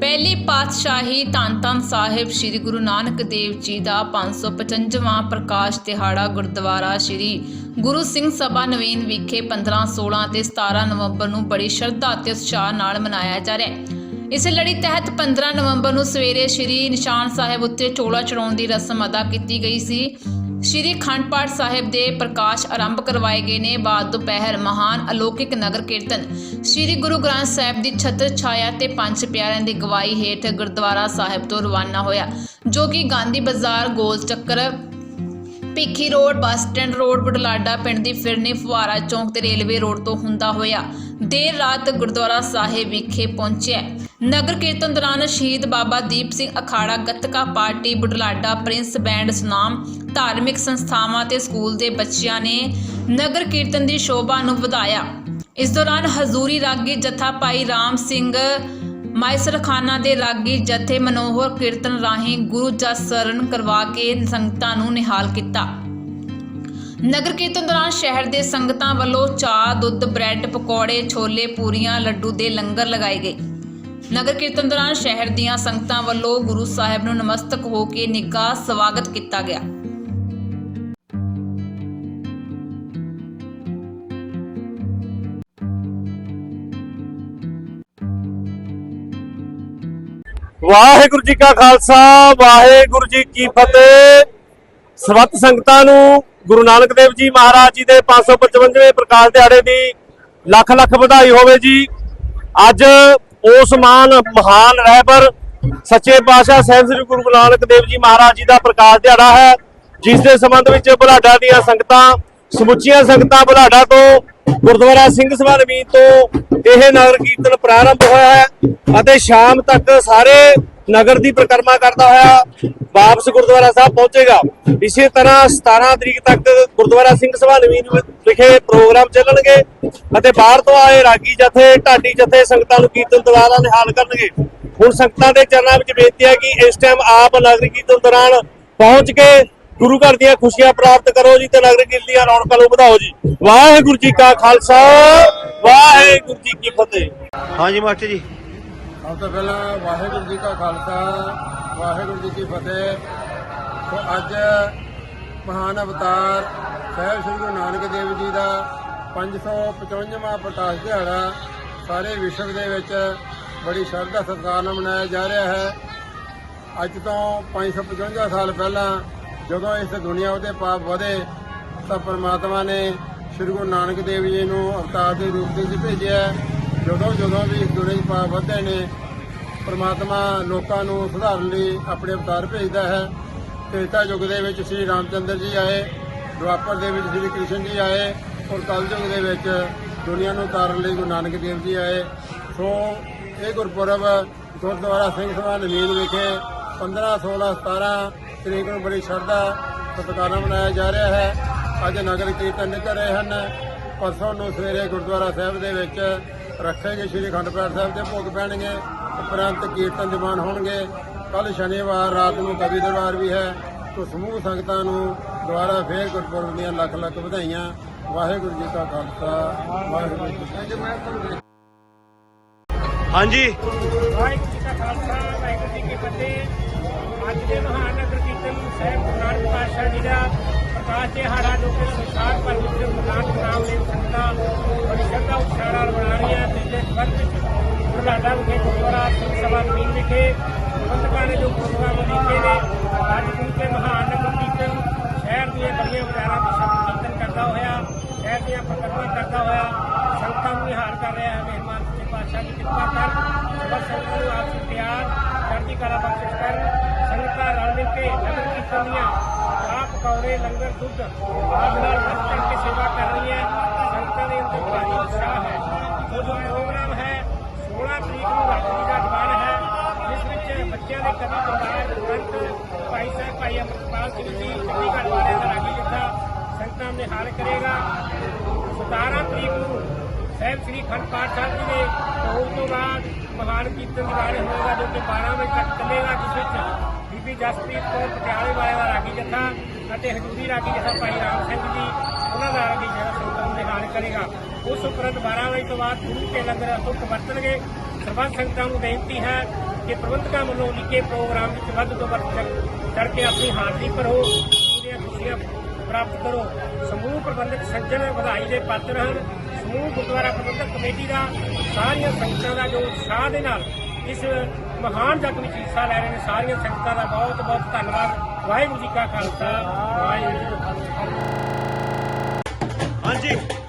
ਪਹਿਲੀ ਪਾਤਸ਼ਾਹੀ ਧੰਨ ਸਾਹਿਬ ਸ੍ਰੀ ਗੁਰੂ ਨਾਨਕ ਦੇਵ ਜੀ ਦਾ 555ਵਾਂ ਪ੍ਰਕਾਸ਼ ਦਿਹਾੜਾ ਗੁਰਦੁਆਰਾ ਸ੍ਰੀ ਗੁਰੂ ਸਿੰਘ ਸਭਾ ਨਵੀਨ ਵਿਖੇ 15 16 ਅਤੇ 17 ਨਵੰਬਰ ਨੂੰ ਬੜੀ ਸ਼ਰਧਾ ਅਤੇ ਉਤਸ਼ਾਹ ਨਾਲ ਮਨਾਇਆ ਜਾ ਰਿਹਾ ਇਸ ਲੜੀ ਤਹਿਤ 15 ਨਵੰਬਰ ਨੂੰ ਸਵੇਰੇ ਸ੍ਰੀ ਨਿਸ਼ਾਨ ਸਾਹਿਬ ਉੱਤੇ ਚੋਲਾ ਚੜਾਉਣ ਦੀ ਰਸਮ ਅਦਾ ਕੀਤੀ ਗਈ ਸੀ। ਸ਼੍ਰੀ ਅਖੰਡ ਪਾਠ ਸਾਹਿਬ ਦੇ ਪ੍ਰਕਾਸ਼ ਆਰੰਭ ਕਰਵਾਏ ਗਏ ਨੇ। ਬਾਅਦ ਦੁਪਹਿਰ ਮਹਾਨ ਅਲੌਕਿਕ ਨਗਰ ਕੀਰਤਨ। ਸ਼੍ਰੀ ਗੁਰੂ ਗ੍ਰੰਥ ਸਾਹਿਬ ਦੀ ਛਤਰ ਛਾਇਆ ਤੇ ਪੰਜ ਪਿਆਰਿਆਂ ਦੀ ਗਵਾਹੀ ਹੇਠ ਗੁਰਦੁਆਰਾ ਸਾਹਿਬ ਤੋਂ ਰਵਾਨਾ ਹੋਇਆ, ਜੋ ਕਿ ਗਾਂਧੀ ਬਾਜ਼ਾਰ ਗੋਲ ਚੱਕਰ Bhikhi road, bus stand, road Budhlada ਪਿੰਡ ਦੀ ਫਿਰਨੀ ਫੁਆਰਾ ਚੌਂਕ ਤੇ ਰੇਲਵੇ ਰੋਡ ਤੋਂ ਹੁੰਦਾ ਹੋਇਆ। ਦੇਰ ਰਾਤ ਗੁਰਦੁਆਰਾ ਸਾਹਿਬ ਵਿਖੇ ਪਹੁੰਚਿਆ। ਨਗਰ ਕੀਰਤਨ ਦੌਰਾਨ ਸ਼ਹੀਦ ਬਾਬਾ ਦੀਪ ਸਿੰਘ ਅਖਾੜਾ, gatka party Budhlada Prince band Sunam, ਧਾਰਮਿਕ ਸੰਸਥਾਵਾਂ ਤੇ ਸਕੂਲ ਦੇ ਬੱਚਿਆਂ ਨੇ ਨਗਰ ਕੀਰਤਨ ਦੀ ਸ਼ੋਭਾ ਨੂੰ ਵਧਾਇਆ। ਇਸ ਦੌਰਾਨ ਹਜ਼ੂਰੀ ਰਾਗੀ ਜਥਾ ਭਾਈ ਰਾਮ ਸਿੰਘ ਮਾਇਸਰਖਾਨਾ ਦੇ ਰਾਗੀ ਜਥੇ ਮਨੋਹਰ ਕੀਰਤਨ ਰਾਹੀਂ ਗੁਰੂ ਜਸ ਸਰਨ ਕਰਵਾ ਕੇ ਸੰਗਤਾਂ ਨੂੰ ਨਿਹਾਲ ਕੀਤਾ। ਨਗਰ ਕੀਰਤਨ ਦੌਰਾਨ ਸ਼ਹਿਰ ਦੇ ਸੰਗਤਾਂ ਵੱਲੋਂ ਚਾਹ, ਦੁੱਧ, ਬ੍ਰੈਡ, ਪਕੌੜੇ, ਛੋਲੇ, ਪੂਰੀਆਂ, ਲੱਡੂ ਦੇ ਲੰਗਰ ਲਗਾਏ ਗਏ। ਨਗਰ ਕੀਰਤਨ ਦੌਰਾਨ ਸ਼ਹਿਰ ਦੀਆਂ ਸੰਗਤਾਂ ਵੱਲੋਂ ਗੁਰੂ ਸਾਹਿਬ ਨੂੰ ਨਮਸਤਕ ਹੋ ਕੇ ਨਿੱਘਾ ਸਵਾਗਤ ਕੀਤਾ ਗਿਆ। ਵਾਹਿਗੁਰੂ ਜੀ ਕਾ ਖਾਲਸਾ, ਵਾਹਿਗੁਰੂ ਜੀ ਕੀ ਫਤਿਹ। ਸਰਬੱਤ ਸੰਗਤਾਂ ਨੂੰ ਗੁਰੂ ਨਾਨਕ ਦੇਵ ਜੀ ਮਹਾਰਾਜ ਜੀ ਦੇ 555ਵੇਂ ਪ੍ਰਕਾਸ਼ ਦਿਹਾੜੇ ਦੀ ਲੱਖ ਲੱਖ ਵਧਾਈ ਹੋਵੇ ਜੀ। ਅੱਜ ਉਸ ਮਾਨ ਮਹਾਨ ਰਹਿਬਰ ਸੱਚੇ ਪਾਤਸ਼ਾਹ ਸਾਹਿਬ ਸ੍ਰੀ ਗੁਰੂ ਨਾਨਕ ਦੇਵ ਜੀ ਮਹਾਰਾਜ ਜੀ ਦਾ ਪ੍ਰਕਾਸ਼ ਦਿਹਾੜਾ ਹੈ, ਜਿਸ ਦੇ ਸੰਬੰਧ ਵਿੱਚ ਬੁਲਾਡਾ ਦੀਆਂ ਸੰਗਤਾਂ, ਸਮੁੱਚੀਆਂ ਸੰਗਤਾਂ ਬੁਲਾਡਾ ਤੋਂ ਗੁਰਦੁਆਰਾ ਸਿੰਘ ਸਭਾ ਨਵੀਨ ਤੋਂ ਇਹ ਨਗਰ ਕੀਰਤਨ ਪ੍ਰਾਰੰਭ ਹੋਇਆ ਹੈ ਅਤੇ ਸ਼ਾਮ ਤੱਕ ਸਾਰੇ ਨਗਰ ਦੀ ਪਰਿਕਰਮਾ ਕਰਦਾ ਹੋਇਆ ਵਾਪਸ ਗੁਰਦੁਆਰਾ ਸਾਹਿਬ ਪਹੁੰਚੇਗਾ। ਇਸੇ ਤਰ੍ਹਾਂ 17 ਤਰੀਕ ਤੱਕ ਗੁਰਦੁਆਰਾ ਸਿੰਘ ਸਭਾ ਨਵੀਨ ਵਿਖੇ ਪ੍ਰੋਗਰਾਮ ਚੱਲਣਗੇ ਅਤੇ ਬਾਹਰ ਤੋਂ ਆਏ ਰਾਗੀ ਜਥੇ, ਢਾਡੀ ਜਥੇ ਸੰਗਤਾਂ ਨੂੰ ਕੀਰਤਨ ਦੁਆਰਾ ਨਿਹਾਲ ਕਰਨਗੇ। ਹੁਣ ਸੰਗਤਾਂ ਦੇ ਚਰਨਾਂ ਵਿੱਚ ਬੇਨਤੀ ਹੈ ਕਿ ਇਸ ਟਾਈਮ ਆਪ ਨਗਰ ਕੀਰਤਨ ਦੌਰਾਨ ਪਹੁੰਚ ਕੇ ਗੁਰੂ ਘਰ ਦੀਆਂ ਖੁਸ਼ੀਆਂ ਪ੍ਰਾਪਤ ਕਰੋ ਜੀ ਤੇ ਨਗਰ ਕੀਰਤਨ ਦੀਆਂ ਰੌਣਕਾਂ ਨੂੰ ਵਧਾਓ ਜੀ। ਵਾਹਿਗੁਰੂ ਜੀ ਕਾ ਖਾਲਸਾ ਵਾਹਿਗੁਰੂ ਜੀ ਕੀ ਫਤਿਹ। ਹਾਂਜੀ ਮਾਸਟਰ ਜੀ। ਸਭ ਤੋਂ ਪਹਿਲਾਂ ਵਾਹਿਗੁਰੂ ਜੀ ਕਾ ਖਾਲਸਾ ਵਾਹਿਗੁਰੂ ਜੀ ਕੀ ਫਤਿਹ। ਸੋ ਅੱਜ ਮਹਾਨ ਅਵਤਾਰ ਸਾਹਿਬ ਸ੍ਰੀ ਗੁਰੂ ਨਾਨਕ ਦੇਵ ਜੀ ਦਾ 555ਵਾਂ ਪ੍ਰਕਾਸ਼ ਦਿਹਾੜਾ ਸਾਰੇ ਵਿਸ਼ਵ ਦੇ ਵਿੱਚ ਬੜੀ ਸ਼ਰਧਾ ਸਤਿਕਾਰ ਨਾਲ ਮਨਾਇਆ ਜਾ ਰਿਹਾ ਹੈ। ਅੱਜ ਤੋਂ 555 ਸਾਲ ਪਹਿਲਾਂ ਜਦੋਂ ਇਸ ਦੁਨੀਆ ਉਤੇ ਪਾਪ ਵਧੇ, ਤਾਂ ਪਰਮਾਤਮਾ ਨੇ ਸ੍ਰੀ ਗੁਰੂ ਨਾਨਕ ਦੇਵ ਜੀ ਨੂੰ ਅਵਤਾਰ ਦੇ ਰੂਪ ਦੇ ਵਿੱਚ ਭੇਜਿਆ ਜਦੋਂ ਜਦੋਂ ਵੀ ਇਸ ਦੁਨੀਆ 'ਚ ਪਾਪ ਵਧਦੇ ਨੇ, ਪਰਮਾਤਮਾ ਲੋਕਾਂ ਨੂੰ ਸੁਧਾਰਨ ਲਈ ਆਪਣੇ ਅਵਤਾਰ ਭੇਜਦਾ ਹੈ। ਤ੍ਰੇਤਾ ਯੁੱਗ ਦੇ ਵਿੱਚ ਸ੍ਰੀ ਰਾਮਚੰਦਰ ਜੀ ਆਏ, ਦੁਆਪਰ ਦੇ ਵਿੱਚ ਸ੍ਰੀ ਕ੍ਰਿਸ਼ਨ ਜੀ ਆਏ ਔਰ ਕਲਯੁਗ ਦੇ ਵਿੱਚ ਦੁਨੀਆ ਨੂੰ ਤਾਰਨ ਲਈ ਗੁਰੂ ਨਾਨਕ ਦੇਵ ਜੀ ਆਏ। ਸੋ ਇਹ ਗੁਰਪੁਰਬ ਗੁਰਦੁਆਰਾ ਸਿੰਘ ਸਭਾ ਨਵੀਨ ਵਿਖੇ 15 16 17 ਤਰੀਕ ਨੂੰ ਬੜੀ ਸ਼ਰਧਾ ਸਤਿਕਾਰ ਮਨਾਇਆ ਜਾ ਰਿਹਾ ਹੈ। ਅੱਜ ਨਗਰ ਕੀਰਤਨ ਨਿਕਲ ਰਹੇ ਹਨ। ਪਰਸੋਂ ਨੂੰ ਸਵੇਰੇ ਗੁਰਦੁਆਰਾ ਸਾਹਿਬ ਦੇ ਵਿੱਚ ਰੱਖੇ ਗਏ ਸ਼੍ਰੀ ਅਖੰਡ ਪਾਠ ਸਾਹਿਬ ਦੇ ਭੋਗ ਪੈਣਗੇ। ਉਪਰੰਤ ਕੀਰਤਨ ਦੀਵਾਨ ਹੋਣਗੇ। ਕੱਲ ਸ਼ਨੀਵਾਰ ਰਾਤ ਨੂੰ ਕਵੀ ਦਰਬਾਰ ਵੀ ਹੈ। ਤੋ ਸਮੂਹ ਸੰਗਤਾਂ ਨੂੰ ਦੁਆਰਾ ਫੇਰ ਗੁਰਪੁਰਬ ਦੀਆਂ ਲੱਖ ਲੱਖ ਵਧਾਈਆਂ। ਵਾਹਿਗੁਰੂ ਜੀ ਕਾ ਖਾਲਸਾ ਵਾਹਿਗੁਰੂ ਜੀ ਕੀ ਫਤਿਹ। ਹਾਂਜੀ। ਵਾਹਿਗੁਰੂ ਜੀ ਕਾ ਖਾਲਸਾ ਵਾਹਿਗੁਰੂ ਜੀ ਕੀ ਫਤਿਹ। ਅੱਜ ਦੇ ਮਹਾਨ ਨਗਰ ਕੀਰਤਨ ਸਾਹਿਬ ਗੁਰੂ ਨਾਨਕ ਪਾਤਸ਼ਾਹ ਜੀ ਦਾ ਪ੍ਰਕਾਸ਼ ਦਿਹਾੜਾ ਜੋ ਕਿ ਸੰਸਾਰ ਭਰ ਵਿੱਚ ਮਨਾਨ ਨਾਮ ਲਈ ਸੰਗਤਾਂ ਬੜੀ ਸ਼ਰਧਾ ਉਤਸ਼ਾਹ ਨਾਲ ਮਨਾ ਰਹੀਆਂ ਤੇ ਇਸ ਸੰਬੰਧ ਵਿੱਚ ਬੁਢਲਾਡਾ ਵਿਖੇ ਗੁਰਦੁਆਰਾ ਸਿੰਘ ਸਭਾ ਨਵੀਨ ਵਿਖੇ ਸੰਗਤਾਂ ਨੇ ਜੋ ਪ੍ਰੋਗਰਾਮ ਲਿਖੇ ਨੇ ਅੱਜ ਗੁਰੂ ਕੇ ਮਹਾਨ ਨਗਰ ਕੀਰਤਨ ਸ਼ਹਿਰ ਦੀਆਂ ਗਲੀਆਂ ਬਾਜ਼ਾਰਾਂ ਵਿੱਚ ਸ਼ਬਦ ਕੀਰਤਨ ਕਰਦਾ ਹੋਇਆ ਸ਼ਹਿਰ ਦੀਆਂ ਪ੍ਰਕਰਮਾਂ ਕਰਦਾ ਹੋਇਆ ਸੰਗਤਾਂ ਨੂੰ ਨਿਹਾਲ ਕਰ ਰਿਹਾ ਹੈ ਮਹਿਮਾਨ ਸੱਚੇ ਪਾਤਸ਼ਾਹ ਦੀ ਕਿਰਪਾ ਕਰ ਸਭ ਸੰਗਤਾਂ ਨੂੰ ਆਪਸੀ ਪਿਆਰ ਚੜ੍ਹਦੀ ਕਲਾ ਬਖਸ਼ਿਸ਼ ਕਰ ਸੰਗਤਾਂ ਰਲ ਮਿਲ ਕੇ ਨਗਰ ਕੀਰਤਨ ਦੀਆਂ ਚਾਹ ਪਕੌੜੇ ਲੰਗਰ, ਦੁੱਧ ਆਦਿ ਨਾਲ ਵਰਤ ਕਰਕੇ ਸੇਵਾ ਕਰ ਰਹੀ ਹੈ ਸੰਗਤਾਂ ਦੇ ਅੰਦਰ ਭਾਰੀ ਉਤਸ਼ਾਹ ਹੈ। ਜੋ ਪ੍ਰੋਗਰਾਮ ਹੈ 16 ਤਰੀਕ ਨੂੰ ਰਾਤਰੀ ਦਾ ਦੀਵਾਨ ਹੈ, ਜਿਸ ਵਿੱਚ ਬੱਚਿਆਂ ਦੇ ਕਵੀ ਦਰਬਾਰ ਗ੍ਰੰਥ ਭਾਈ ਸਾਹਿਬ, ਭਾਈ ਅਮਰਪਾਲ ਸਿੰਘ ਜੀ, ਚੰਡੀਗੜ੍ਹ ਵਾਲੇ ਦਾ ਰਾਗੀ ਜੱਥਾ ਸੰਗਤਾਂ ਦੇ ਹਾਲ ਕਰੇਗਾ। 17 ਤਰੀਕ ਨੂੰ ਸਾਹਿਬ ਸ੍ਰੀ ਖੰਡ ਪਾਠ ਸਾਹਿਬ ਜੀ ਦੇ ਭੋਗ ਤੋਂ ਬਾਅਦ ਮਹਾਨ ਕੀਰਤਨ ਦੀਵਾਨ ਹੋਏਗਾ ਜੋ ਕਿ 12 ਵਜੇ ਤੱਕ ਚੱਲੇਗਾ, ਜਿਸ ਵਿੱਚ ਬੀਬੀ ਜਸਪ੍ਰੀਤ ਕੌਰ ਪਟਿਆਲੇ ਵਾਲੇ ਦਾ ਰਾਗੀ ਜੱਥਾ ਅਤੇ ਹਜ਼ੂਰੀ ਰਾਗੀ ਜੱਥਾ ਭਾਈ ਰਾਮ ਸਿੰਘ ਜੀ, ਉਹਨਾਂ ਦਾ ਰਾਗੀ ਜਿਹੜਾ ਸੰਗਤਾਂ ਨੂੰ ਨਿਹਾਲ ਕਰੇਗਾ ਉਸ ਉਪਰੰਤ 12 ਵਜੇ ਤੋਂ ਬਾਅਦ ਗੁਰੂ ਕੇ ਲੰਗਰ ਅਤੁੱਟ ਵਰਤਣਗੇ। ਸਰਬੱਤ ਸੰਗਤਾਂ ਨੂੰ ਬੇਨਤੀ ਹੈ ਕਿ ਪ੍ਰਬੰਧਕਾਂ ਵੱਲੋਂ ਲਿਖੇ ਪ੍ਰੋਗਰਾਮ ਵਿੱਚ ਵੱਧ ਤੋਂ ਵੱਧ ਕਰਕੇ ਆਪਣੀ ਹਾਜ਼ਰੀ ਭਰੋ, ਪੂਰੀਆਂ ਖੁਸ਼ੀਆਂ ਪ੍ਰਾਪਤ ਕਰੋ। ਸਮੂਹ ਪ੍ਰਬੰਧਕ ਸੱਜਣ ਵਧਾਈ ਦੇ ਪਾਤਰ ਹਨ। ਸਮੂਹ ਗੁਰਦੁਆਰਾ ਪ੍ਰਬੰਧਕ ਕਮੇਟੀ ਦਾ ਸਾਰੀਆਂ ਸੰਗਤਾਂ ਦਾ ਜੋ ਉਤਸ਼ਾਹ ਦੇ ਨਾਲ ਇਸ ਮਹਾਨ ਜਗ ਵਿੱਚ ਹਿੱਸਾ ਲੈ ਰਹੇ ਨੇ, ਸਾਰੀਆਂ ਸੰਗਤਾਂ ਦਾ ਬਹੁਤ ਬਹੁਤ ਧੰਨਵਾਦ। ਵਾਹਿਗੁਰੂ ਜੀ ਕਾ ਖਾਲਸਾ, ਵਾਹਿਗੁਰੂ ਜੀ ਕੀ ਫਤਿਹ। ਹਾਂਜੀ।